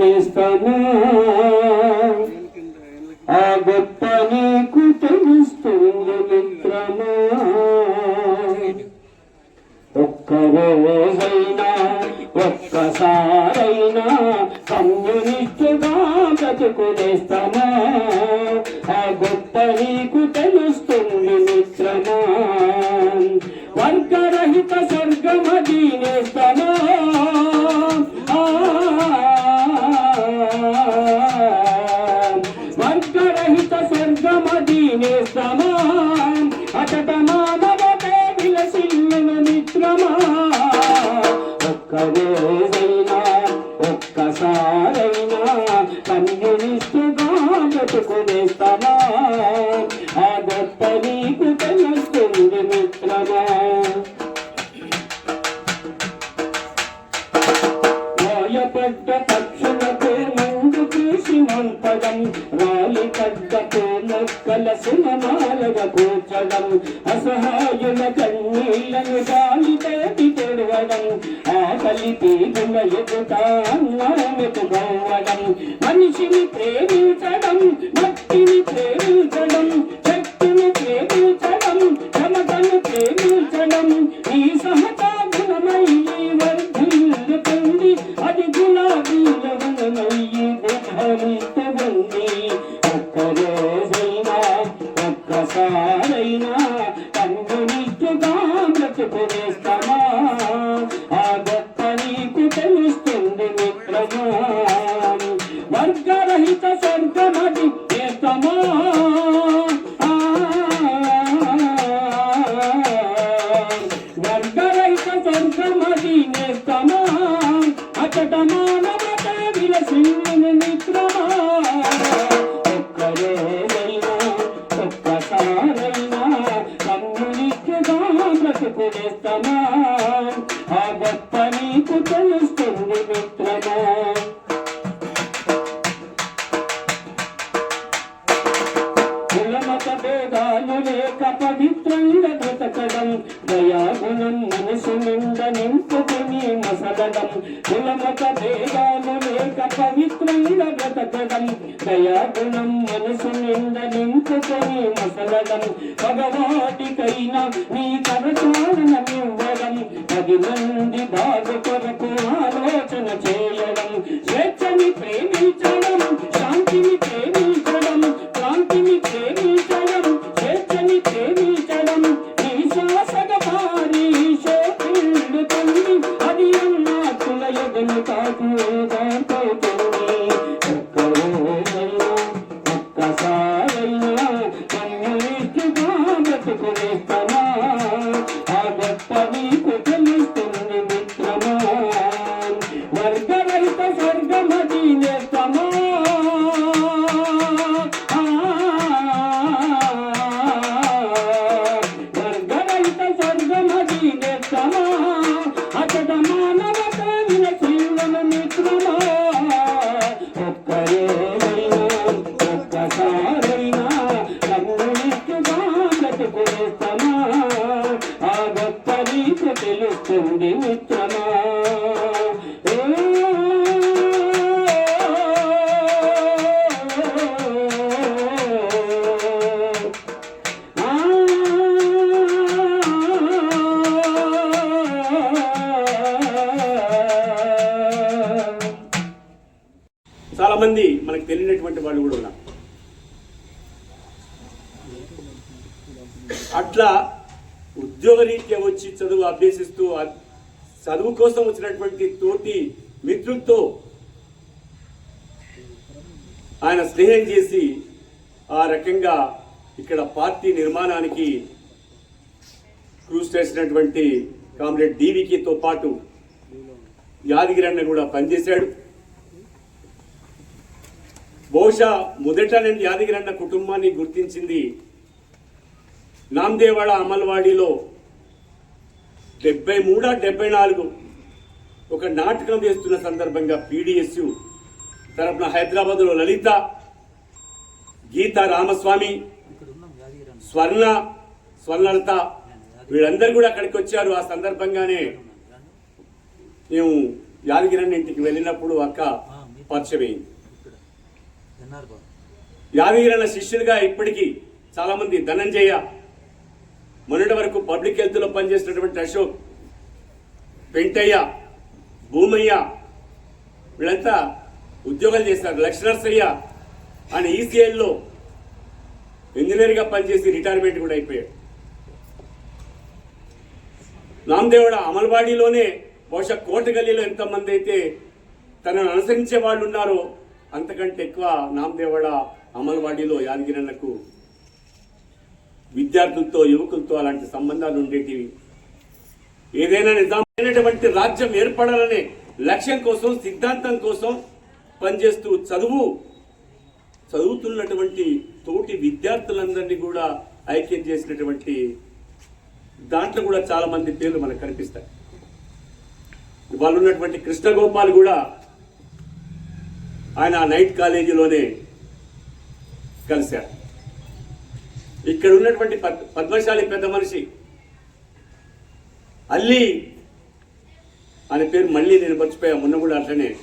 చేస్తానా? ఆ గొప్ప నీకు తెలుస్తుంది మిత్రమా? ఒక్క రోజైనా ఒక్కసారైనా కమ్యూనిస్టుగా బ్రతుకునేస్తామా ఆ గొప్ప నీకు తెలుస్తుంది నేస్తామా అచట మానవతే విలసిల్లును మిత్రమా? ఒక్క కూర్చడం అసహాయుల కన్నీళ్ళను గాలి తేటి తెడవడం. ఆకలి తీగుల ఎదుట అన్నమెకు గవ్వడం మనిషిని ప్రేమించడం భక్తిని ప్రేమించడం శక్తిని ప్రేమించడం క్షమతను ప్రేమించడం. ఈ సహజ గుణమయ్యి వర్ధిల్లుతుంది అది గులాబీల వనమయ్యి ధరిస్తుంది మిత్రమా వర్గరహిత స్వర్గమది చేస్తామా వర్గరహిత స్వర్గమది నేస్తామా అచట మానవత విలసిల్లును మిత్రమా? ఒక్కరోజైనా ఒక్కసారైనా కమ్యూనిస్టుగా బ్రతుకునేస్తామా ఆ లేక పవిత్రంగా బ్రతకడం దయాగుణం మనసు నిండ నింపుకుని మసలడం. కులమత భేదాలు లేక పవిత్రంగా బ్రతకడం దయాగుణం మనసు నిండ నింపుకుని మసలడం. భగవాటికైనా నీ కరచాలనమివ్వడం పది మంది బాగు కొరకు ఆలోచన చేయడం. స్వేచ్ఛని ప్రేమించడం Mm-hmm. నీకు మిత్రమా చాలామంది మనకు తెలియనటువంటి వాళ్ళు కూడా ఉన్నారు. అట్లా ఉద్యోగరీత్యా వచ్చి చదువు అభ్యసిస్తూ చదువు కోసం వచ్చినటువంటి తోటి మిత్రులతో ఆయన స్నేహం చేసి ఆ రకంగా ఇక్కడ పార్టీ నిర్మాణానికి కృషి చేసినటువంటి కామ్రేడ్ డీవీకేతో పాటు యాదగిరి అన్న కూడా పనిచేశాడు. బహుశా మొదట నేను యాదగిరన్న కుటుంబాన్ని గుర్తించింది నాందేవాడ అమల్వాడిలో డెబ్బై మూడా డెబ్బై నాలుగు ఒక నాటకం చేస్తున్న సందర్భంగా పీడిఎస్ తరపున హైదరాబాద్లో లలిత గీత రామస్వామి స్వర్ణ స్వర్ణలత వీళ్ళందరూ కూడా అక్కడికి వచ్చారు. ఆ సందర్భంగానే మేము యాదగిరన్న ఇంటికి వెళ్ళినప్పుడు అక్క పరిచయమైంది. యాదగిరన్న శిష్యులుగా ఇప్పటికీ చాలామంది ధనంజయ మొన్నటి వరకు పబ్లిక్ హెల్త్లో పనిచేసినటువంటి అశోక్ పెంటయ్య భూమయ్య వీళ్ళంతా ఉద్యోగాలు చేస్తారు లక్ష్మణర్సయ్య ఆయన ఈసీఐల్లో ఇంజనీర్గా పనిచేసి రిటైర్మెంట్ కూడా అయిపోయాడు. నామదేవుడ అమలవాడిలోనే బహుశా కోట గల్లీలో ఎంతమంది అయితే తనను అనుసరించే వాళ్ళు ఉన్నారో అంతకంటే ఎక్కువ నామదేవడ అమలవాడిలో యాదగిరన్నకు విద్యార్థులతో యువకులతో అలాంటి సంబంధాలు ఉండేటివి. ఏదైనా నిజామైనటువంటి రాజ్యం ఏర్పడాలనే లక్ష్యం కోసం సిద్ధాంతం కోసం పనిచేస్తూ చదువు చదువుతున్నటువంటి తోటి విద్యార్థులందరినీ కూడా ఐక్యం చేసినటువంటి దాంట్లో కూడా చాలా మంది పేర్లు మనకు కనిపిస్తాయి. వాళ్ళు ఉన్నటువంటి కృష్ణగోపాల్ కూడా ఆయన నైట్ కాలేజీలోనే కలిశారు. ఇక్కడ ఉన్నటువంటి పద్- పద్మశాలి పెద్ద మనిషి అల్లి అనే పేరు మళ్ళీ నేను మర్చిపోయా మొన్న కూడా అట్లనే.